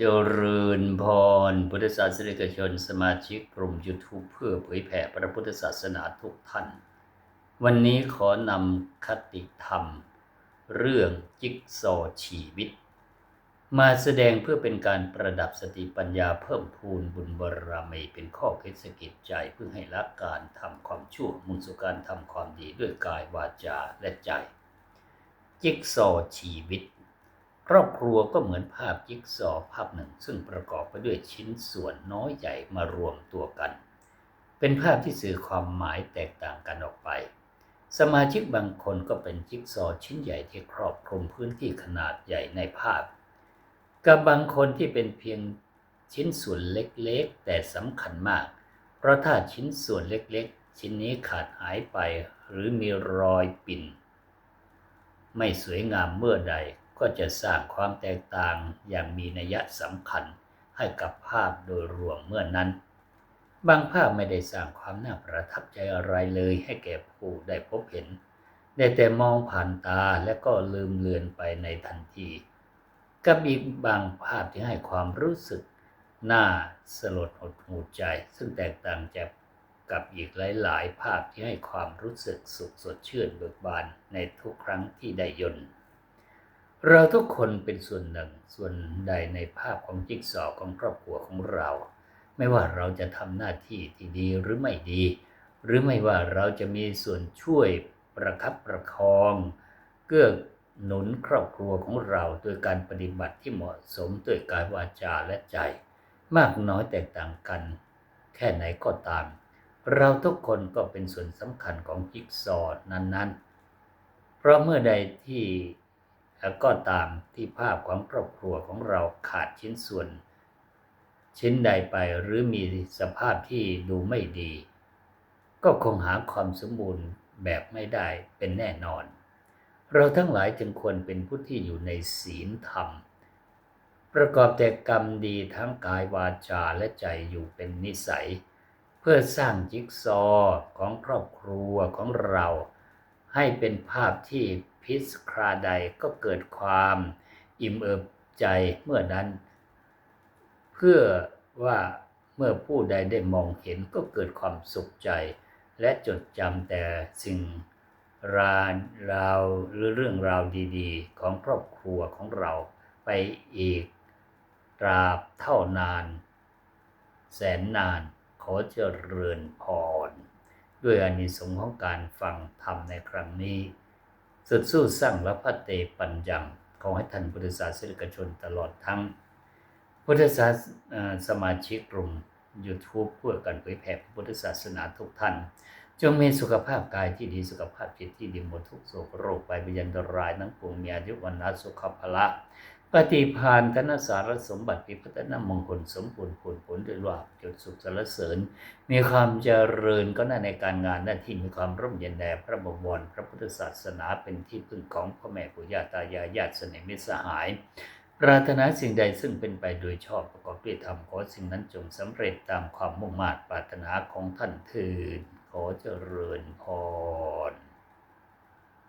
เจริญพร พุทธศาสนิกชน สมาชิกกลุ่ม YouTube เพื่อเผยแผ่พระพุทธศาสนาทุกท่าน วันนี้ขอนำคติธรรม เรื่องจิ๊กซอชีวิต มาแสดงเพื่อเป็นการประดับสติปัญญาเพิ่มพูนบุญบารมีเป็นข้อคิดสกิดใจเพื่อให้ละการทำความชั่วมุ่งสู่การทำความดีด้วยกายวาจาและใจ จิ๊กซอชีวิต ครอบครัวก็เหมือนภาพจิ๊กซอว์ภาพหนึ่ง ซึ่งประกอบไปด้วยชิ้นส่วนน้อยใหญ่มารวมตัวกัน เป็นภาพที่สื่อความหมายแตกต่างกันออกไป สมาชิกบางคนก็เป็นจิ๊กซอว์ชิ้นใหญ่ที่ครอบคลุมพื้นที่ขนาดใหญ่ในภาพ กับบางคนที่เป็นเพียงชิ้นส่วนเล็กๆ แต่สำคัญมาก เพราะถ้าชิ้นส่วนเล็กๆ ชิ้นนี้ขาดหายไปหรือมีรอยปิ่น ไม่สวยงามเมื่อใด ก็จะสร้างความแตกต่างอย่างมีนัยสำคัญให้กับภาพโดยรวมเมื่อนั้น บางภาพไม่ได้สร้างความน่าประทับใจอะไรเลยให้แก่ผู้ได้พบเห็น ได้แต่มองผ่านตาและก็ลืมเลือนไปในทันที กับอีกบางภาพที่ให้ความรู้สึกน่าสลดหดหูใจ ซึ่งแตกต่างจากกับอีกหลาย ๆ ภาพที่ให้ความรู้สึกสุขสดชื่นเบิกบานในทุกครั้งที่ได้ยนต์ เราทุกคนเป็นส่วนหนึ่งส่วนใดในภาพของจิ๊กซอว์ของครอบครัวของเรา ไม่ว่าเราจะทำหน้าที่ที่ดีหรือไม่ดี หรือไม่ว่าเราจะมีส่วนช่วยประคับประคองเกื้อหนุนครอบครัวของเราโดยการปฏิบัติที่เหมาะสมด้วยกายวาจาและใจ มากน้อยแตกต่างกัน แค่ไหนก็ตาม เราทุกคนก็เป็นส่วนสำคัญของจิ๊กซอว์นั้นๆ เพราะเมื่อใดที่ ก็ตามที่ภาพของครอบครัวของเราขาดชิ้นส่วน ชิ้นใดไปหรือมีสภาพที่ดูไม่ดี ก็คงหาความสมบูรณ์แบบไม่ได้เป็นแน่นอน เราทั้งหลายจึงควรเป็นผู้ที่อยู่ในศีลธรรม ประกอบแต่กรรมดีทั้งกายวาจาและใจอยู่เป็นนิสัย เพื่อสร้างจิ๊กซอของครอบครัวของเรา ให้เป็นภาพที่พิสคราใดก็เกิดความอิ่มเอิบใจเมื่อนั้น เพื่อว่าเมื่อผู้ใดได้มองเห็นก็เกิดความสุขใจ และจดจำแต่สิ่งราราวหรือเรื่องราวดีๆ ของครอบครัวของเราไปอีกตราบเท่านาน แสนนานขอเจริญพร ด้วยอานิสงส์ของการฟังธรรมในครั้งนี้ สุดสู้สร้างและพัเตปัญญังขอให้ท่านพุทธศาสนิกชนตลอดทั้ง พุทธศาสสมาชิกกลุ่ม YouTube เพื่อการเผยแผ่พุทธศาสนาทุกท่าน จงมีสุขภาพกายที่ดีสุขภาพจิตที่ดีหมดทุกโศกโรคไปวิญญาณร้ายทั้งปวงมีอายุวันนะสุขภละ ปฏิพานธนสารสมบัติพิพัฒนมงคลสมบูรณ์ผลผลด้วยลาภจดสุขสรรเสริญ มีความเจริญก็น่าในการงานหน้าที่มีความร่มเย็นแด่พระบวรพระพุทธศาสนาเป็นที่พึ่งของพ่อแม่ปู่ย่าตายายญาติสนิทมิตรสหาย ปรารถนาสิ่งใดซึ่งเป็นไปโดยชอบประกอบด้วยธรรมขอสิ่งนั้นจงสำเร็จตามความมุ่งมา่ปรารถนาของท่านเถิดขอเจริญพร